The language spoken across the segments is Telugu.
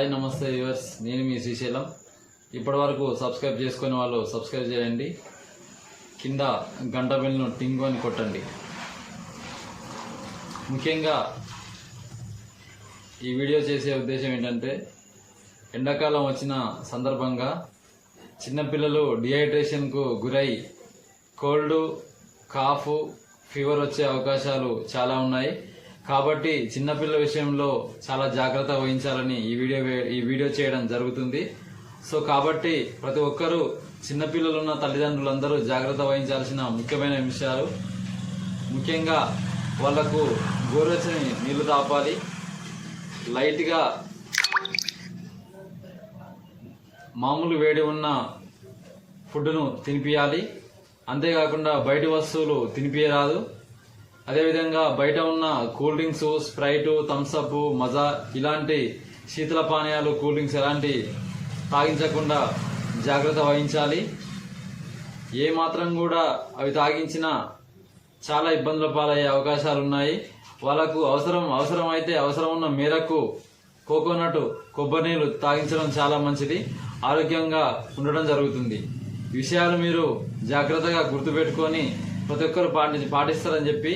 హాయ్ నమస్తే యువర్స్ నేను మీ శ్రీశైలం. ఇప్పటి వరకు సబ్స్క్రైబ్ చేసుకునే వాళ్ళు సబ్స్క్రైబ్ చేయండి. కింద గంట బిల్ను టింగు అని కొట్టండి. ముఖ్యంగా ఈ వీడియో చేసే ఉద్దేశం ఏంటంటే ఎండాకాలం వచ్చిన సందర్భంగా చిన్నపిల్లలు డిహైడ్రేషన్కు గురై కోల్డ్ కాఫ్ ఫీవర్ వచ్చే అవకాశాలు చాలా ఉన్నాయి. కాబట్టి చిన్నపిల్ల విషయంలో చాలా జాగ్రత్త వహించాలని ఈ వీడియో వే- ఈ వీడియో చేయడం జరుగుతుంది. సో కాబట్టి ప్రతి ఒక్కరూ చిన్నపిల్లలున్న తల్లిదండ్రులందరూ జాగ్రత్త వహించాల్సిన ముఖ్యమైన విషయాలు. ముఖ్యంగా వాళ్ళకు గోరువెచ్చని నీళ్ళు తాపాలి. లైట్గా మామూలు వేడి ఉన్న ఫుడ్ను తినిపియాలి. అంతేకాకుండా బయటి వస్తువులు తినిపించరాదు అదేవిధంగా బయట ఉన్న కూల్ డ్రింక్స్ స్ప్రైట్ థమ్స్అప్ మజా ఇలాంటి శీతల పానీయాలు కూల్ డ్రింక్స్ ఎలాంటి తాగించకుండా జాగ్రత్త వహించాలి. ఏ మాత్రం కూడా అవి తాగించినా చాలా ఇబ్బందుల పాలయ్యే అవకాశాలు ఉన్నాయి వాళ్ళకు అవసరం అవసరం అయితే అవసరం ఉన్న మేరకు కోకోనట్ కొబ్బరి నీళ్ళు తాగించడం చాలా మంచిది. ఆరోగ్యంగా ఉండడం జరుగుతుంది. విషయాలు మీరు జాగ్రత్తగా గుర్తుపెట్టుకొని ప్రతి ఒక్కరు పాటి పాటిస్తారని చెప్పి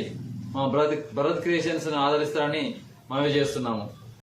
మా భరత్ భరత్ క్రియేషన్స్ ఆదరిస్తారని మనవి చేస్తున్నాము.